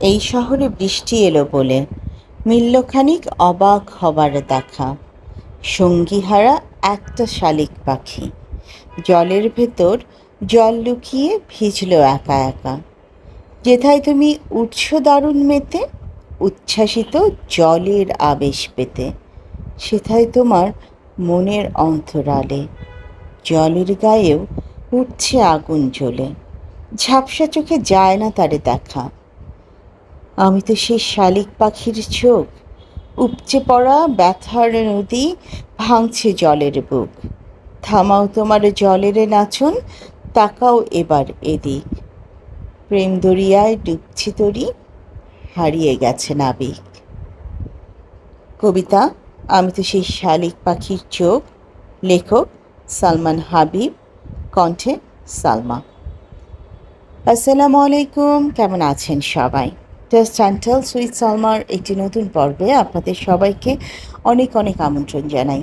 এই শহরে বৃষ্টি এলো বলে। মিলল খানিক অবাক হবার দেখা। সঙ্গীহারা একটা শালিক পাখি। জলের ভেতর জল লুকিয়ে ভিজল একা একা। যেথায় তুমি উৎস দারুণ মেতে, উচ্ছ্বাসিত জলের আবেশ পেতে। সেথায় তোমার মনের অন্তরালে। জলের গায়েও উঠছে আগুন জ্বলে। ঝাপসা চোখে যায় না তারে দেখা। আমি তো সেই শালিক পাখির চোখ। উপচে পড়া ব্যথার নদী ভাঙছে জলের বুক। থামাও তোমার জলের নাচন, তাকাও এবার এদিক। প্রেম দরিয়ায় ডুবছি তরি, হারিয়ে গেছে নাবিক। কবিতা, আমি তো সেই শালিক পাখির চোখ। লেখক, সালমান হাবিব। কণ্ঠে সালমা। আসসালামু আলাইকুম, কেমন আছেন সবাই? জাস্ট চ্যান্টাল সুইট সালমার একটি নতুন পর্বে আপনাদের সবাইকে অনেক অনেক আমন্ত্রণ জানাই।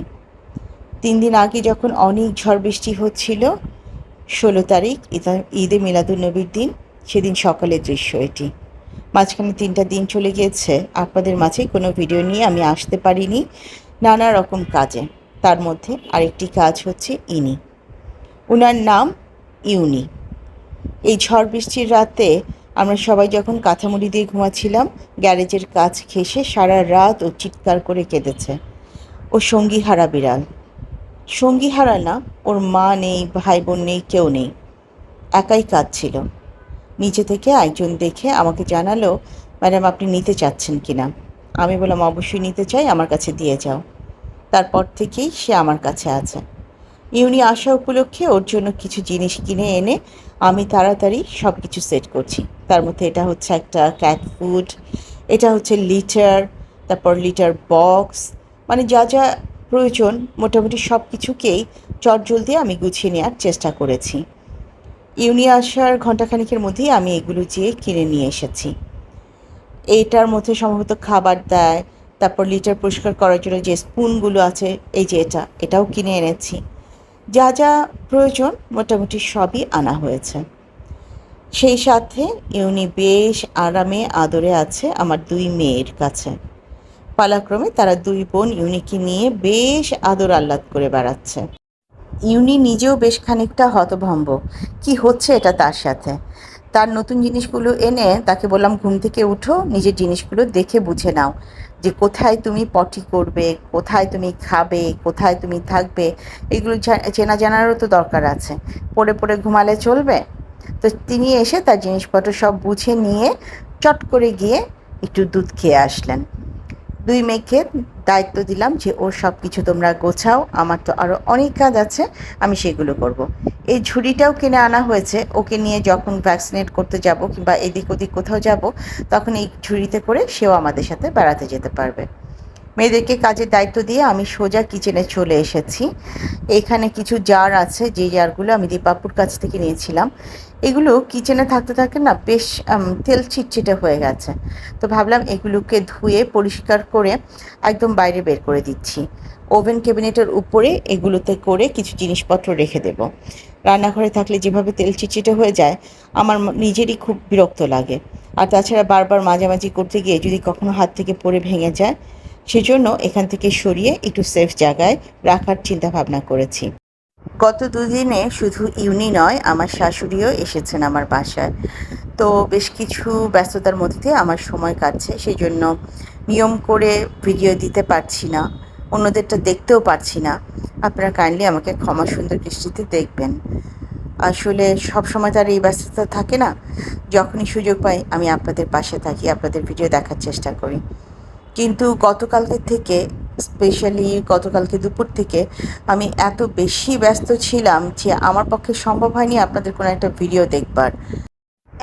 তিন দিন আগে যখন অনেক ঝড় বৃষ্টি হচ্ছিল, ষোলো তারিখ ঈদা মিলাদুলনবীর দিন, সেদিন সকালের দৃশ্য এটি। মাঝখানে তিনটা দিন চলে গিয়েছে আপনাদের মাঝে কোনো ভিডিও নিয়ে আমি আসতে পারিনি নানা রকম কাজে। তার মধ্যে আরেকটি কাজ হচ্ছে ইনি। ওনার নাম ইউনি। এই ঝড় বৃষ্টির রাতে আমরা সবাই যখন কাঁথামুড়ি দিয়ে ঘুমাচ্ছিলাম, গ্যারেজের কাজ ঘেসে সারা রাত ও চিৎকার করে কেঁদেছে। ও সঙ্গী হারা বিড়াল। সঙ্গী হারা না, ওর মা নেই ভাই বোন নেই, কেউ নেই। একাই কাজ ছিল নিচে থেকে একজন দেখে আমাকে জানালো, ম্যাডাম, আপনি নিতে চাচ্ছেন কি না আমি বললাম, অবশ্যই নিতে চাই, আমার কাছে দিয়ে যাও। তারপর থেকেই সে আমার কাছে আছে। ইউনি আসা উপলক্ষে ওর জন্য কিছু জিনিস কিনে এনে আমি তাড়াতাড়ি সব কিছু সেট করছি। তার মধ্যে এটা হচ্ছে একটা ক্যাট ফুড এটা হচ্ছে লিটার, তারপর লিটার বক্স মানে যা যা প্রয়োজন মোটামুটি সব কিছুকেই চটজল দিয়ে আমি গুছিয়ে নেওয়ার চেষ্টা করেছি। ইউনি আসার ঘণ্টাখানিকের মধ্যেই আমি এগুলো যেয়ে কিনে নিয়ে এসেছি। এইটার মধ্যে সম্ভবত খাবার দেয়, তারপর লিটার পরিষ্কার করার জন্য যে স্পুনগুলো আছে, এই যে এটা, এটাও কিনে এনেছি। যা যা প্রয়োজন মোটামুটি সবই আনা হয়েছে। সেই সাথে ইউনি বেশ আরামে আদরে আছে আমার দুই মেয়ের কাছে। পালাক্রমে তারা দুই বোন ইউনিকে নিয়ে বেশ আদর আহ্লাদ করে বেড়াচ্ছে। ইউনি নিজেও বেশ খানিকটা হতভম্ব। কি হচ্ছে এটা তার সাথে? তার নতুন জিনিসগুলো এনে তাকে বললাম, ঘুম থেকে উঠো, নিজের জিনিসগুলো দেখে বুঝে নাও যে কোথায় তুমি পটি করবে, কোথায় তুমি খাবে, কোথায় তুমি থাকবে। এগুলো চেনা জানারও তো দরকার আছে। পড়ে পড়ে ঘুমালে চলবে? তো তিনি এসে তার জিনিসপত্র সব বুঝে নিয়ে চট করে গিয়ে একটু দুধ খেয়ে আসলেন। দুই মেয়েকে দায়িত্ব দিলাম যে, ওর সব কিছু তোমরা গোছাও, আমার তো আরও অনেক কাজ আছে, আমি সেগুলো করব। এই ঝুড়িটাও কিনে আনা হয়েছে। ওকে নিয়ে যখন ভ্যাকসিনেট করতে যাব কিংবা এদিক ওদিক কোথাও যাব, তখন এই ঝুড়িতে করে সেও আমাদের সাথে বেড়াতে যেতে পারবে। মেয়েদেরকে কাজের দায়িত্ব দিয়ে আমি সোজা কিচেনে চলে এসেছি। এখানে কিছু জার আছে, যে জারগুলো আমি দীপাপুর কাছ থেকে নিয়েছিলাম। এগুলো কিচেনে থাকতে থাকতে না বেশ তেল চিটচিটে হয়ে গেছে। তো ভাবলাম এগুলোকে ধুয়ে পরিষ্কার করে একদম বাইরে বের করে দিচ্ছি। ওভেন ক্যাবিনেটের উপরে এগুলোতে করে কিছু জিনিসপত্র রেখে দেব। রান্নাঘরে থাকলে যেভাবে তেল চিটচিটে হয়ে যায়, আমার নিজেরই খুব বিরক্ত লাগে। আর তাছাড়া বারবার মাঝামাঝি করতে গিয়ে যদি কখনো হাত থেকে পড়ে ভেঙে যায় সেজন্য এখান থেকে সরিয়ে একটু সেফ জায়গায় রাখার চিন্তা ভাবনা করেছি। গত দুদিনে শুধু ইউনি নয়, আমার শাশুড়িও এসেছেন আমার বাসায়। তো বেশ কিছু ব্যস্ততার মধ্যে আমার সময় কাটছে সেই জন্য নিয়ম করে ভিডিও দিতে পারছি না, অন্যদেরটা দেখতেও পারছি না। আপনারা কাইন্ডলি আমাকে ক্ষমা সুন্দর দৃষ্টিতে দেখবেন। আসলে সব সময় তার এই ব্যস্ততা থাকে না, যখনই সুযোগ পাই আমি আপনাদের পাশে থাকি, আপনাদের ভিডিও দেখার চেষ্টা করি। কিন্তু গতকালকে থেকে স্পেশালি গতকালকে দুপুর থেকে, আমি এত বেশি ব্যস্ত ছিলাম যে আমার পক্ষে সম্ভব হয়নি আপনাদের কোনো একটা ভিডিও দেখবার।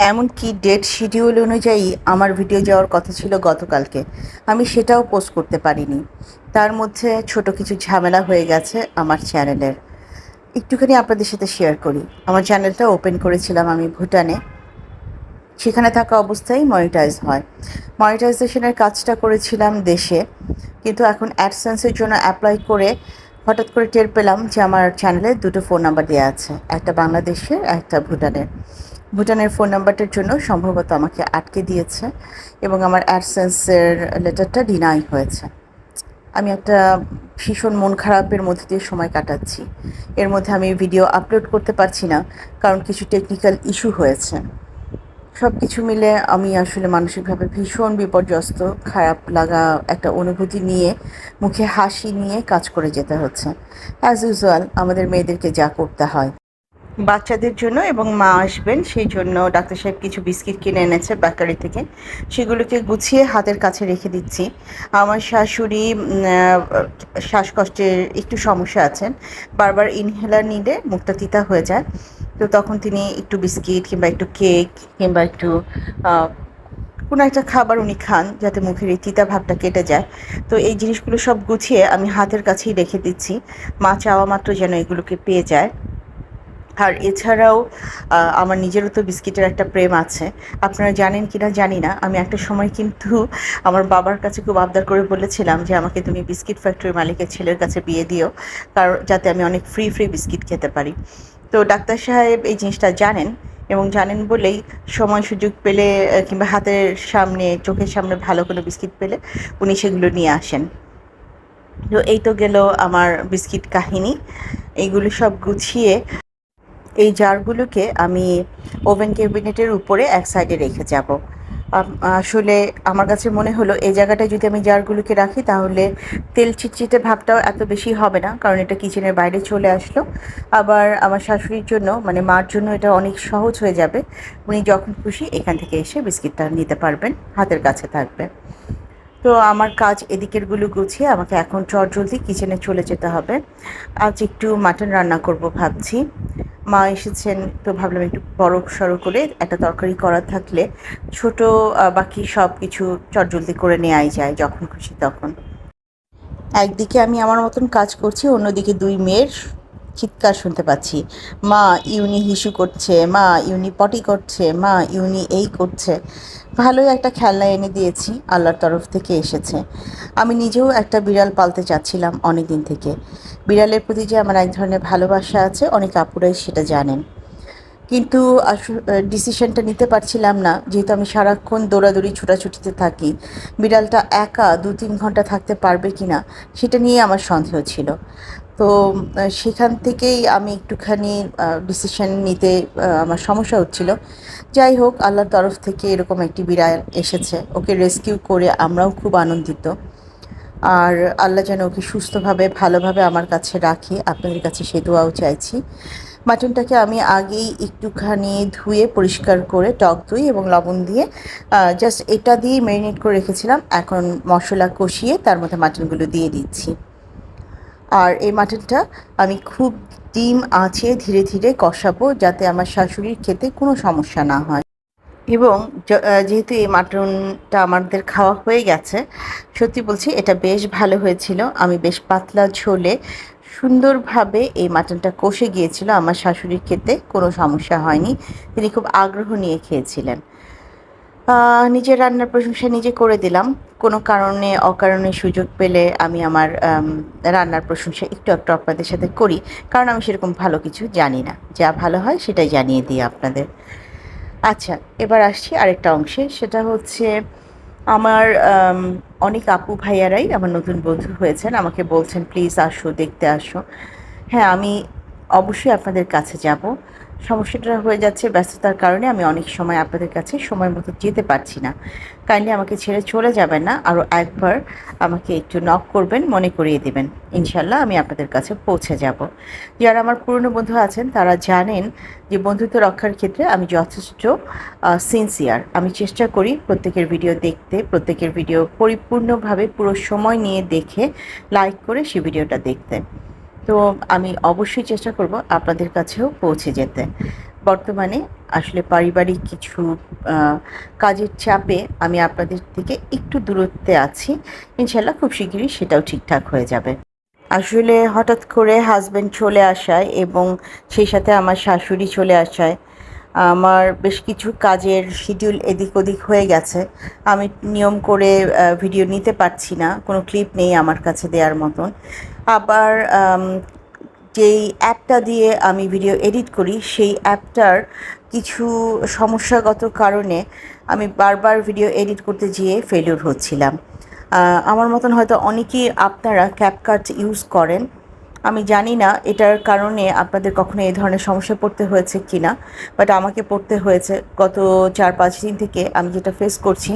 এমনকি ডেট শিডিউল অনুযায়ী আমার ভিডিও যাওয়ার কথা ছিল গতকালকে। আমি সেটাও পোস্ট করতে পারিনি। তার মধ্যে ছোট কিছু ঝামেলা হয়ে গেছে আমার চ্যানেলের একটুখানি আপনাদের সাথে শেয়ার করি। আমার চ্যানেলটা ওপেন করেছিলাম আমি ভুটানে। সেখানে থাকা অবস্থায় মনিটাইজ হয়। মনিটাইজেশনের কাজটা করেছিলাম দেশে, কিন্তু এখন অ্যাডসেন্সের জন্য অ্যাপ্লাই করে হঠাৎ করে টের পেলাম যে আমার চ্যানেলে দুটো ফোন নাম্বার দেওয়া আছে, একটা বাংলাদেশের, একটা ভুটানের। ভুটানের ফোন নাম্বারটার জন্য সম্ভবত আমাকে আটকে দিয়েছে এবং আমার অ্যাডসেন্সের লেটারটা ডিনাই হয়েছে। আমি একটা ভীষণ মন খারাপের মধ্যে দিয়ে সময় কাটাচ্ছি। এর মধ্যে আমি ভিডিও আপলোড করতে পারছি না, কারণ কিছু টেকনিক্যাল ইস্যু হয়েছে। সব কিছু মিলে আমি আসলে মানসিকভাবে ভীষণ বিপর্যস্ত, খারাপ লাগা একটা অনুভূতি নিয়ে, মুখে হাসি নিয়ে কাজ করে যেতে হচ্ছে। অ্যাজ ইউজুয়াল আমাদের মেয়েদেরকে যা করতে হয়। বাচ্চাদের জন্য এবং মা আসবেন, সেই জন্য ডাক্তার সাহেব কিছু বিস্কিট কিনে এনেছে বেকারি থেকে। সেগুলোকে গুছিয়ে হাতের কাছে রেখে দিচ্ছি। আমার শাশুড়ি শ্বাসকষ্টের একটু সমস্যা আছেন। বারবার ইনহেলার নিলে মুখটা তিতা হয়ে যায়। তো তখন তিনি একটু বিস্কিট কিংবা একটু কেক কিংবা একটু কোনো একটা খাবার উনি খান যাতে মুখের এই তিতা ভাবটা কেটে যায়। তো এই জিনিসগুলো সব গুছিয়ে আমি হাতের কাছেই রেখে দিচ্ছি। মা চাওয়া মাত্র যেন এগুলোকে পেয়ে যায়। আর এছাড়াও আমার নিজেরও তো বিস্কিটের একটা প্রেম আছে। আপনারা জানেন কি না জানি না। আমি একটা সময় কিন্তু আমার বাবার কাছে খুব আবদার করে বলেছিলাম যে, আমাকে তুমি বিস্কিট ফ্যাক্টরির মালিকের ছেলের কাছে বিয়ে দিও, কারণ, যাতে আমি অনেক ফ্রি ফ্রি বিস্কিট খেতে পারি। তো ডাক্তার সাহেব এই জিনিসটা জানেন এবং জানেন বলেই সময় সুযোগ পেলে কিংবা হাতের সামনে, চোখের সামনে ভালো কোনো বিস্কিট পেলে উনি সেগুলো নিয়ে আসেন। তো এই তো গেল আমার বিস্কিট কাহিনী। এইগুলো সব গুছিয়ে এই জারগুলোকে আমি ওভেন ক্যাবিনেটের উপরে এক সাইডে রেখে যাব। আসলে আমার কাছে মনে হলো এই জায়গাটায় যদি আমি জারগুলোকে রাখি, তাহলে তেল চিটচিটে ভাবটাও এত বেশি হবে না, কারণ এটা কিচেনের বাইরে চলে আসলো। আবার আমার শাশুড়ির জন্য মানে মার জন্য এটা অনেক সহজ হয়ে যাবে। উনি যখন খুশি এখান থেকে এসে বিস্কিটটা নিতে পারবেন, হাতের কাছে থাকবে। তো আমার কাজ এদিকেরগুলো গুছিয়ে আমাকে এখন চট জলদি কিচেনে চলে যেতে হবে। আজ একটু মাটন রান্না করব ভাবছি। মা এসেছেন, তো ভাবলাম একটু বড় সড়ো করে একটা তরকারি করা থাকলে ছোট বাকি সব কিছু চটজলদি করে নেওয়াই যায় যখন খুশি তখন। একদিকে আমি আমার মতন কাজ করছি, অন্যদিকে দুই মেয়ের চিৎকার শুনতে পাচ্ছি। মা, ইউনি হিসু করছে, মা, ইউনি পটি করছে, মা, ইউনি এই করছে। ভালোই একটা খেলনা এনে দিয়েছি, আল্লাহর তরফ থেকে এসেছে। আমি নিজেও একটা বিড়াল পালতে চাচ্ছিলাম অনেক দিন থেকে। বিড়ালের প্রতি যে আমার এক ধরনের ভালোবাসা আছে, অনেক আপুরাই সেটা জানেন। কিন্তু আস ডিসিশনটা নিতে পারছিলাম না। যেহেতু আমি সারাক্ষণ দৌড়াদৌড়ি, ছুটাছুটিতে থাকি, বিড়ালটা একা দু তিন ঘণ্টা থাকতে পারবে কি না সেটা নিয়ে আমার সন্দেহ ছিল। তো সেখান থেকেই আমি একটুখানি ডিসিশন নিতে আমার সমস্যা হচ্ছিল। যাই হোক, আল্লাহর তরফ থেকে এরকম একটি বিড়াল এসেছে। ওকে রেস্কিউ করে আমরাও খুব আনন্দিত। আর আল্লাহ যেন ওকে সুস্থভাবে, ভালোভাবে আমার কাছে রাখে। আপনাদের কাছে সে দোয়াও চাইছি। মাটনটাকে আমি আগেই একটুখানি ধুয়ে, পরিষ্কার করে, টক দই এবং লবণ দিয়ে জাস্ট এটা দিয়েই ম্যারিনেট করে রেখেছিলাম। এখন মশলা কষিয়ে তার মধ্যে মাটনগুলো দিয়ে দিচ্ছি। আর এই মাটনটা আমি খুব ডিম আঁচে ধীরে ধীরে কষাবো যাতে আমার শাশুড়ির খেতে কোনো সমস্যা না হয়। এবং যেহেতু এই মাটনটা আমাদের খাওয়া হয়ে গেছে, সত্যি বলছি এটা বেশ ভালো হয়েছিল। আমি বেশ পাতলা ঝোলে সুন্দরভাবে এই মাটনটা কষে গিয়েছিল। আমার শাশুড়ির খেতে কোনো সমস্যা হয়নি। তিনি খুব আগ্রহ নিয়ে খেয়েছিলেন। নিজের রান্নার প্রশংসা নিজে করে দিলাম। কোনো কারণে, অকারণে সুযোগ পেলে আমি আমার রান্নার প্রশংসা একটু একটু আপনাদের সাথে করি। কারণ আমি সেরকম ভালো কিছু জানি না। যা ভালো হয় সেটাই জানিয়ে দিই আপনাদের। আচ্ছা এবার আসছি আরেকটা অংশে। সেটা হচ্ছে আমার অনেক আপু ভাইয়ারাই আমার নতুন বন্ধু হয়েছেন। আমাকে বলছেন, প্লিজ আসো, দেখতে আসো। হ্যাঁ আমি অবশ্যই আপনাদের কাছে যাব। সমস্যাটা হয়ে যাচ্ছে ব্যস্ততার কারণে আমি অনেক সময় আপনাদের কাছে সময় মতো যেতে পারছি না। কাইন্ডলি আমাকে ছেড়ে চলে যাবেন না, আরও একবার আমাকে একটু নক করবেন, মনে করিয়ে দেবেন। ইনশাল্লাহ আমি আপনাদের কাছে পৌঁছে যাব। যারা আমার পুরনো বন্ধু আছেন, তারা জানেন যে বন্ধুত্ব রক্ষার ক্ষেত্রে আমি যথেষ্ট সিনসিয়ার আমি চেষ্টা করি প্রত্যেকের ভিডিও দেখতে, প্রত্যেকের ভিডিও পরিপূর্ণভাবে পুরো সময় নিয়ে দেখে লাইক করে সে ভিডিওটা দেখতে। তো আমি অবশ্যই চেষ্টা করব আপনাদের কাছেও পৌঁছে যেতে। বর্তমানে আসলে পারিবারিক কিছু কাজের চাপে আমি আপনাদের থেকে একটু দূরত্বে আছি। ইনশাল্লাহ খুব শীঘ্রই সেটাও ঠিকঠাক হয়ে যাবে। আসলে হঠাৎ করে হাজব্যান্ড চলে আসায় এবং সেই সাথে আমার শাশুড়ি চলে আসায় আমার বেশ কিছু কাজের শিডিউল এদিক ওদিক হয়ে গেছে। আমি নিয়ম করে ভিডিও নিতে পারছি না। কোনো ক্লিপ নেই আমার কাছে দেওয়ার মতন। আবার যেই অ্যাপটা দিয়ে আমি ভিডিও এডিট করি, সেই অ্যাপটার কিছু সমস্যাগত কারণে আমি বারবার ভিডিও এডিট করতে গিয়ে ফেলিওর হচ্ছিলাম। আমার মতন হয়তো অনেকেই আপনারা ক্যাপকাট ইউজ করেন। আমি জানি না এটার কারণে আপনাদের কখনো এই ধরনের সমস্যা পড়তে হয়েছে কি না বাট আমাকে পড়তে হয়েছে। গত চার, পাঁচ দিন থেকে আমি যেটা ফেস করছি,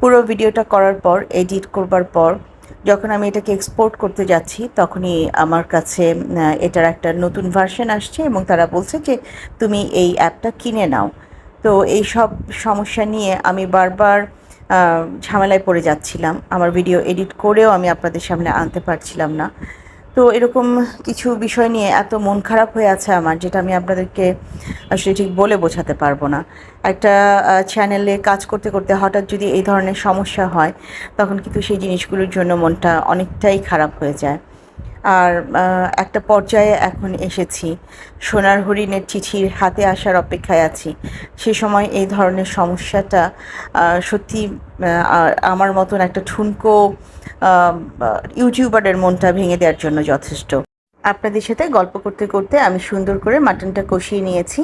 পুরো ভিডিওটা করার পর এডিট করবার পর, যখন আমি এটাকে এক্সপোর্ট করতে যাচ্ছি, তখনই আমার কাছে এটার একটা নতুন ভার্সন আসছে এবং তারা বলছে যে, তুমি এই অ্যাপটা কিনে নাও। তো এই সব সমস্যা নিয়ে আমি বারবার ঝামেলায় পড়ে যাচ্ছিলাম। আমার ভিডিও এডিট করেও আমি আপনাদের সামনে আনতে পারছিলাম না। তো এরকম কিছু বিষয় নিয়ে এত মন খারাপ হয়ে আছে আমার, যেটা আমি আপনাদেরকে আসলে ঠিক বলে বোঝাতে পারব না। একটা চ্যানেলে কাজ করতে করতে হঠাৎ যদি এই ধরনের সমস্যা হয়, তখন কিন্তু সেই জিনিসগুলোর জন্য মনটা অনেকটাই খারাপ হয়ে যায়। আর একটা পর্যায়ে এখন এসেছি। সোনার হরিণের চিঠির হাতে আসার অপেক্ষায় আছি। সে সময় এই ধরনের সমস্যাটা সত্যি আমার মতন একটা ঠুনকো ইউটিউবারের মনটা ভেঙে দেওয়ার জন্য যথেষ্ট। আপনাদের সাথে গল্প করতে করতে আমি সুন্দর করে মাটনটা কষিয়ে নিয়েছি।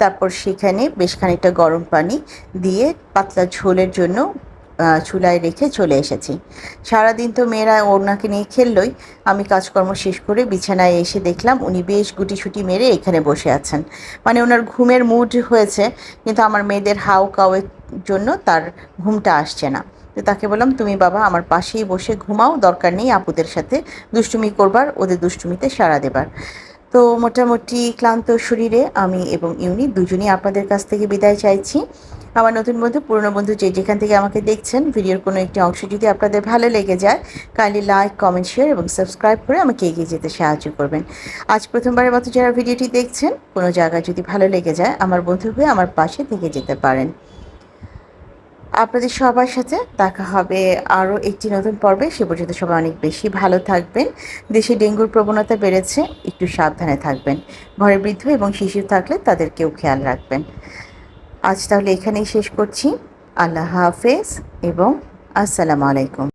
তারপর সেখানে বেশ খানিকটা গরম পানি দিয়ে পাতলা ঝোলের জন্য চুলায় রেখে চলে এসেছি। সারাদিন তো মেয়েরা ওনাকে নিয়ে খেললই। আমি কাজকর্ম শেষ করে বিছানায় এসে দেখলাম উনি বেশ গুটিসুটি মেরে এখানে বসে আছেন। মানে ওনার ঘুমের মুড হয়েছে, কিন্তু আমার মেয়েদের হাউ কাউয়ের জন্য তার ঘুমটা আসছে না। তো তাকে বললাম, তুমি বাবা আমার পাশেই বসে ঘুমাও, দরকার নেই আপুদের সাথে। দুষ্টুমি করবার, ওদের দুষ্টুমিতে সাড়া দেবার। তো মোটামুটি ক্লান্ত শরীরে আমি এবং ইউনি দুজনেই আপনাদের কাছ থেকে বিদায় চাইছি। আমার নতুন বন্ধু, পুরনো বন্ধু যে যেখান থেকে আমাকে দেখছেন, ভিডিওর কোনো একটি অংশ যদি আপনাদের ভালো লেগে যায় কাইন্ডলি লাইক কমেন্ট শেয়ার এবং সাবস্ক্রাইব করে আমাকে এগিয়ে যেতে সাহায্য করবেন। আজ প্রথমবারের মতো যারা ভিডিওটি দেখছেন, কোনো জায়গায় যদি ভালো লেগে যায়, আমার বন্ধু হয়ে আমার পাশে থেকে যেতে পারেন। আপনাদের সবার সাথে দেখা হবে আরও একটি নতুন পর্বে। সে পর্যন্ত সবাই অনেক বেশি ভালো থাকবেন। দেশে ডেঙ্গুর প্রবণতা বেড়েছে, একটু সাবধানে থাকবেন। ঘরে বৃদ্ধ এবং শিশু থাকলে তাদেরকেও খেয়াল রাখবেন। আজ তাহলে এখানেই শেষ করছি। আল্লাহ হাফেজ এবং আসসালামু আলাইকুম।